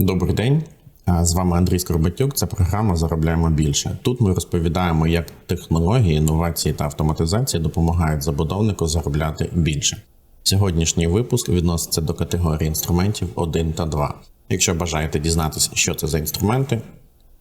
Добрий день. З вами Андрій Скорбатюк. Це програма Заробляємо більше. Тут ми розповідаємо, як технології, інновації та автоматизація допомагають забудовнику заробляти більше. Сьогоднішній випуск відноситься до категорії інструментів 1 та 2. Якщо бажаєте дізнатися, що це за інструменти,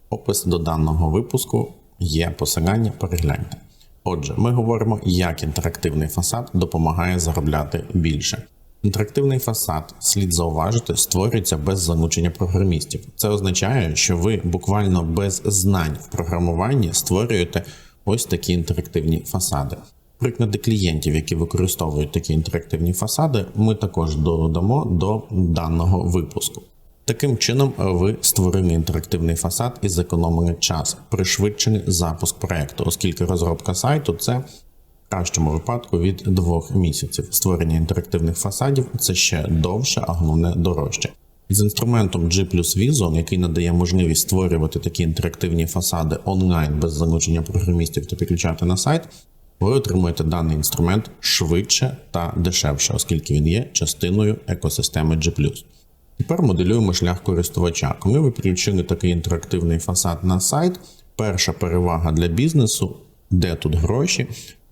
опис до даного випуску є посилання, перегляньте. Отже, ми говоримо, як інтерактивний фасад допомагає заробляти більше. Інтерактивний фасад, слід зауважити, створюється без залучення програмістів. Це означає, що ви буквально без знань в програмуванні створюєте ось такі інтерактивні фасади. Приклади клієнтів, які використовують такі інтерактивні фасади, ми також додамо до даного випуску. Таким чином, ви створили інтерактивний фасад і зекономили час, пришвидшений запуск проекту, оскільки розробка сайту це кращому випадку від двох місяців. Створення інтерактивних фасадів це ще довше, а головне дорожче. З інструментом G Vision, який надає можливість створювати такі інтерактивні фасади онлайн без залучення програмістів та підключати на сайт, ви отримуєте даний інструмент швидше та дешевше, оскільки він є частиною екосистеми G+. Тепер моделюємо шлях користувача. Коли ви підключили такий інтерактивний фасад на сайт, перша перевага для бізнесу, де тут гроші,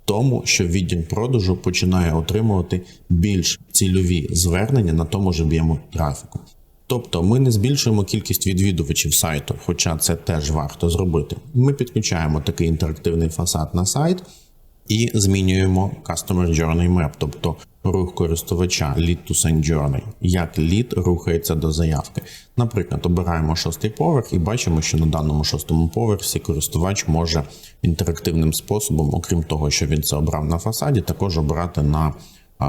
тому що відділ продажу починає отримувати більш цільові звернення на тому ж об'єму трафіку. Тобто ми не збільшуємо кількість відвідувачів сайту, хоча це теж варто зробити. Ми підключаємо такий інтерактивний фасад на сайт і змінюємо Customer Journey Map, тобто рух користувача Lead to Send Journey, як лід рухається до заявки. Наприклад, обираємо шостий поверх і бачимо, що на даному шостому поверсі користувач може інтерактивним способом, окрім того, що він це обрав на фасаді, також обрати на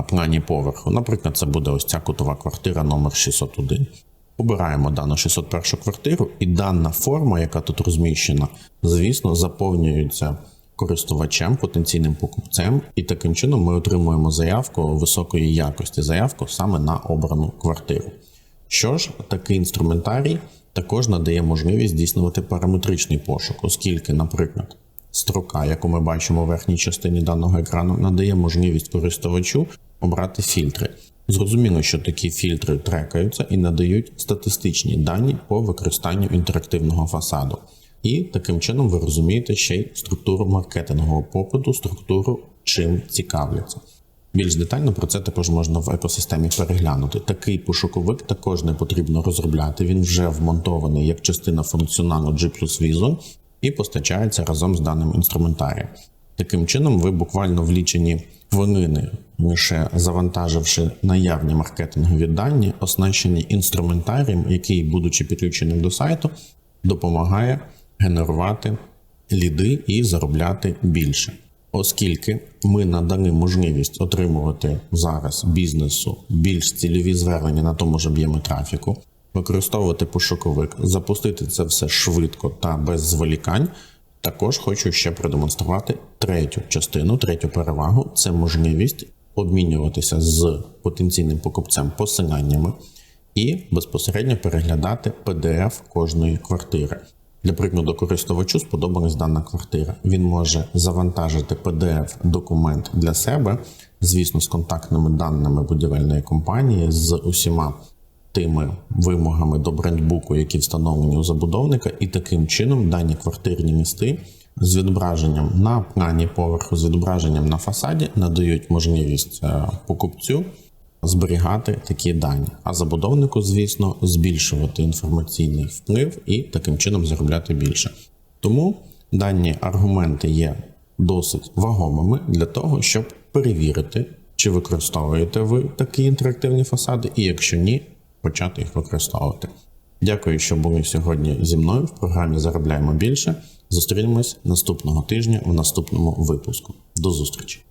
плані поверху. Наприклад, це буде ось ця кутова квартира номер 601. Обираємо дану 601 квартиру, і дана форма, яка тут розміщена, звісно, заповнюється користувачем, потенційним покупцем, і таким чином ми отримуємо заявку високої якості, заявку саме на обрану квартиру. Що ж, такий інструментарій також надає можливість здійснювати параметричний пошук, оскільки, наприклад, строка, яку ми бачимо в верхній частині даного екрану, надає можливість користувачу обрати фільтри. Зрозуміло, що такі фільтри трекаються і надають статистичні дані по використанню інтерактивного фасаду. І таким чином ви розумієте ще й структуру маркетингового попиту, структуру чим цікавляться. Більш детально про це також можна в екосистемі переглянути. Такий пошуковик також не потрібно розробляти. Він вже вмонтований як частина функціоналу G Vision і постачається разом з даним інструментарієм. Таким чином, ви буквально в лічені хвилини, лише завантаживши наявні маркетингові дані, оснащені інструментарієм, який, будучи підключеним до сайту, допомагає генерувати ліди і заробляти більше. Оскільки ми надали можливість отримувати зараз бізнесу більш цільові звернення на тому ж об'ємі трафіку, використовувати пошуковик, запустити це все швидко та без зволікань. Також хочу ще продемонструвати третю частину, третю перевагу це можливість обмінюватися з потенційним покупцем посиланнями і безпосередньо переглядати PDF кожної квартири. Для прикладу, користувачу сподобалась дана квартира. Він може завантажити PDF-документ для себе, звісно, з контактними даними будівельної компанії, з усіма тими вимогами до брендбуку, які встановлені у забудовника, і таким чином дані квартирні місти з відображенням на плані поверху, з відображенням на фасаді надають можливість е, покупцю зберігати такі дані, а забудовнику, звісно, збільшувати інформаційний вплив і таким чином заробляти більше. Тому дані аргументи є досить вагомими для того, щоб перевірити, чи використовуєте ви такі інтерактивні фасади, і якщо ні, почати їх використовувати. Дякую, що були сьогодні зі мною в програмі Заробляємо більше. Зустрінемось наступного тижня в наступному випуску. До зустрічі!